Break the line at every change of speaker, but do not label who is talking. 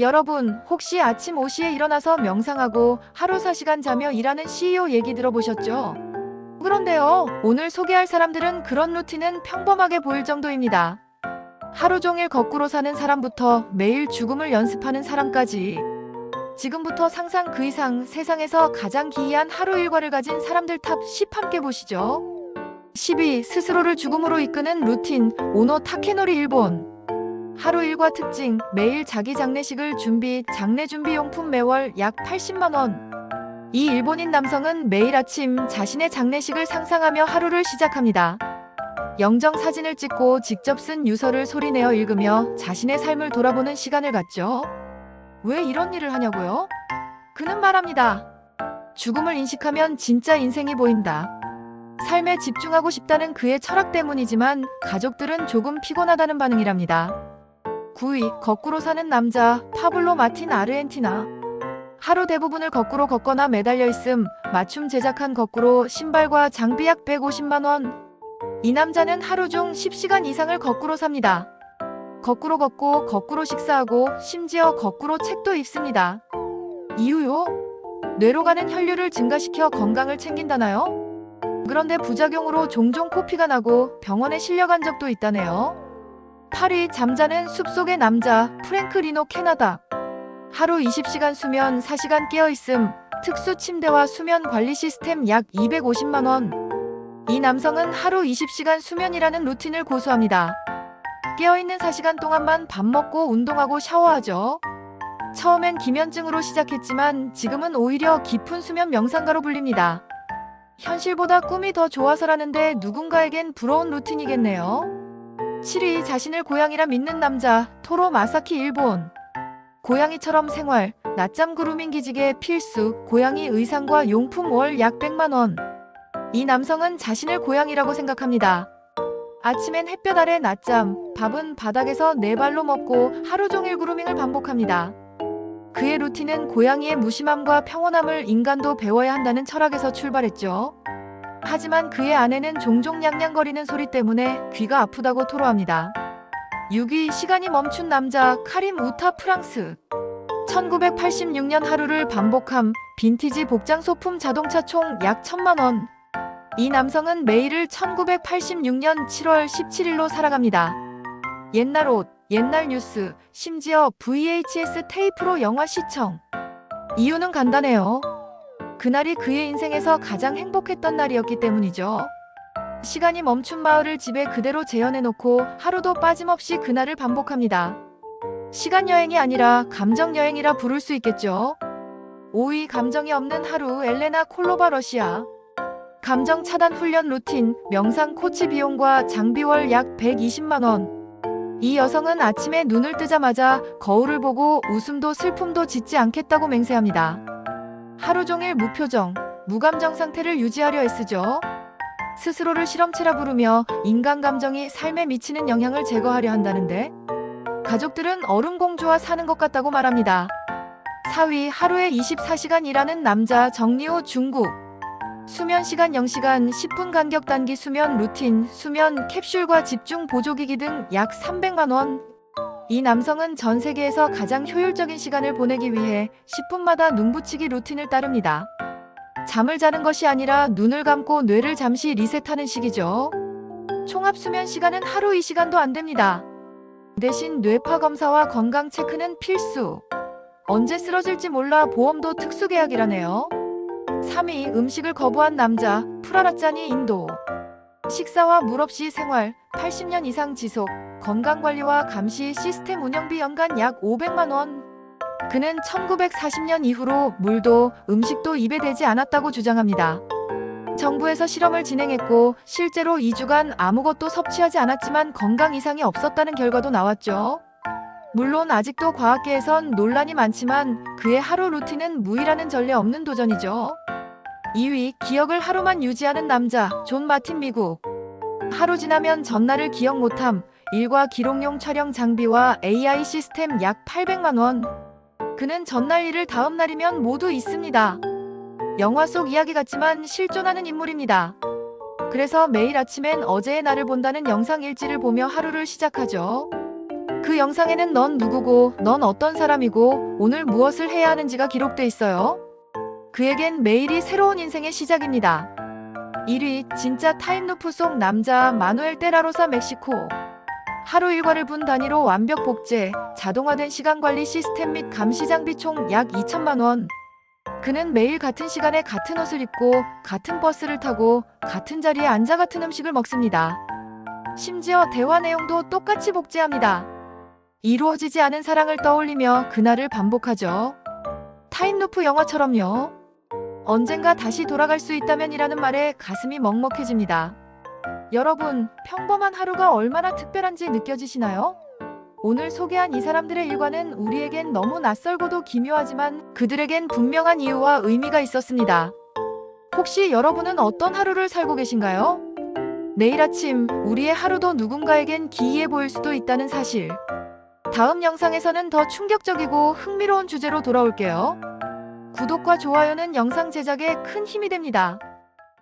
여러분, 혹시 아침 5시에 일어나서 명상하고 하루 4시간 자며 일하는 CEO 얘기 들어보셨죠? 그런데요, 오늘 소개할 사람들은 그런 루틴은 평범하게 보일 정도입니다. 하루 종일 거꾸로 사는 사람부터 매일 죽음을 연습하는 사람까지. 지금부터 상상 그 이상 세상에서 가장 기이한 하루 일과를 가진 사람들 탑 10 함께 보시죠. 10위 스스로를 죽음으로 이끄는 루틴 오노 타케노리 일본 하루 일과 특징 매일 자기 장례식을 준비 장례 준비 용품 매월 약 80만 원. 이 일본인 남성은 매일 아침 자신의 장례식을 상상하며 하루를 시작합니다. 영정 사진을 찍고 직접 쓴 유서를 소리내어 읽으며 자신의 삶을 돌아보는 시간을 갖죠. 왜 이런 일을 하냐고요? 그는 말합니다. 죽음을 인식하면 진짜 인생이 보인다. 삶에 집중하고 싶다는 그의 철학 때문이지만 가족들은 조금 피곤하다는 반응이랍니다. 9위 거꾸로 사는 남자 파블로 마틴 아르헨티나 하루 대부분을 거꾸로 걷거나 매달려 있음 맞춤 제작한 거꾸로 신발과 장비 약 150만 원. 이 남자는 하루 중 10시간 이상을 거꾸로 삽니다. 거꾸로 걷고 거꾸로 식사하고 심지어 거꾸로 책도 읽습니다. 이유요? 뇌로 가는 혈류를 증가시켜 건강을 챙긴다나요? 그런데 부작용으로 종종 코피가 나고 병원에 실려간 적도 있다네요. 8위 잠자는 숲속의 남자 프랭크 리노 캐나다 하루 20시간 수면 4시간 깨어있음 특수 침대와 수면 관리 시스템 약 250만 원. 이 남성은 하루 20시간 수면이라는 루틴을 고수합니다. 깨어있는 4시간 동안만 밥 먹고 운동하고 샤워하죠. 처음엔 기면증으로 시작했지만 지금은 오히려 깊은 수면 명상가로 불립니다. 현실보다 꿈이 더 좋아서라는데 누군가에겐 부러운 루틴이겠네요. 7위 자신을 고양이라 믿는 남자 토로 마사키 일본 고양이처럼 생활 낮잠 그루밍 기지개 필수 고양이 의상과 용품 월 약 100만 원. 이 남성은 자신을 고양이라고 생각합니다. 아침엔 햇볕 아래 낮잠, 밥은 바닥에서 네 발로 먹고 하루 종일 그루밍을 반복합니다. 그의 루틴은 고양이의 무심함과 평온함을 인간도 배워야 한다는 철학에서 출발했죠. 하지만 그의 아내는 종종 냥냥거리는 소리 때문에 귀가 아프다고 토로합니다. 6위 시간이 멈춘 남자 카림 우타 프랑스 1986년 하루를 반복함 빈티지 복장 소품 자동차 총 약 천만 원. 이 남성은 매일을 1986년 7월 17일로 살아갑니다. 옛날 옷, 옛날 뉴스, 심지어 VHS 테이프로 영화 시청. 이유는 간단해요. 그날이 그의 인생에서 가장 행복했던 날이었기 때문이죠. 시간이 멈춘 마을을 집에 그대로 재현해놓고 하루도 빠짐없이 그날을 반복합니다. 시간 여행이 아니라 감정 여행이라 부를 수 있겠죠. 5위 감정이 없는 하루 엘레나 콜로바 러시아. 감정 차단 훈련 루틴, 명상 코치 비용과 장비월 약 120만 원. 이 여성은 아침에 눈을 뜨자마자 거울을 보고 웃음도 슬픔도 짓지 않겠다고 맹세합니다. 하루 종일 무표정, 무감정 상태를 유지하려 애쓰죠. 스스로를 실험체라 부르며 인간 감정이 삶에 미치는 영향을 제거하려 한다는데 가족들은 얼음공주와 사는 것 같다고 말합니다. 4위 하루에 24시간 일하는 남자 정리호 중국 수면 시간 0시간 10분 간격 단기 수면 루틴 수면 캡슐과 집중 보조기기 등 약 300만 원. 이 남성은 전 세계에서 가장 효율적인 시간을 보내기 위해 10분마다 눈 붙이기 루틴을 따릅니다. 잠을 자는 것이 아니라 눈을 감고 뇌를 잠시 리셋하는 식이죠. 총합 수면 시간은 하루 2시간도 안 됩니다. 대신 뇌파 검사와 건강 체크는 필수. 언제 쓰러질지 몰라 보험도 특수 계약이라네요. 3위 음식을 거부한 남자 프라라짜니 인도. 식사와 물 없이 생활 80년 이상 지속 건강관리와 감시 시스템 운영비 연간 약 500만 원. 그는 1940년 이후로 물도 음식도 입에 대지 않았다고 주장합니다. 정부에서 실험을 진행했고 실제로 2주간 아무것도 섭취하지 않았지만 건강 이상이 없었다는 결과도 나왔죠. 물론 아직도 과학계에선 논란이 많지만 그의 하루 루틴은 무의라는 전례 없는 도전이죠. 2위 기억을 하루만 유지하는 남자 존 마틴 미국 하루 지나면 전날을 기억 못함 일과 기록용 촬영 장비와 AI 시스템 약 800만 원 그는 전날 일을 다음 날이면 모두 있습니다. 영화 속 이야기 같지만 실존하는 인물입니다. 그래서 매일 아침엔 어제의 날을 본다는 영상 일지를 보며 하루를 시작하죠. 그 영상에는 넌 누구고, 넌 어떤 사람이고, 오늘 무엇을 해야 하는지가 기록돼 있어요. 그에겐 매일이 새로운 인생의 시작입니다. 1위, 진짜 타임루프 속 남자 마누엘 테라로사 멕시코. 하루 일과를 분 단위로 완벽 복제, 자동화된 시간 관리 시스템 및 감시 장비 총 약 2천만 원. 그는 매일 같은 시간에 같은 옷을 입고 같은 버스를 타고 같은 자리에 앉아 같은 음식을 먹습니다. 심지어 대화 내용도 똑같이 복제합니다. 이루어지지 않은 사랑을 떠올리며 그날을 반복하죠. 타임루프 영화처럼요. 언젠가 다시 돌아갈 수 있다면이라는 말에 가슴이 먹먹해집니다. 여러분, 평범한 하루가 얼마나 특별한지 느껴지시나요? 오늘 소개한 이 사람들의 일과는 우리에겐 너무 낯설고도 기묘하지만 그들에겐 분명한 이유와 의미가 있었습니다. 혹시 여러분은 어떤 하루를 살고 계신가요? 내일 아침 우리의 하루도 누군가에겐 기이해 보일 수도 있다는 사실. 다음 영상에서는 더 충격적이고 흥미로운 주제로 돌아올게요. 구독과 좋아요는 영상 제작에 큰 힘이 됩니다.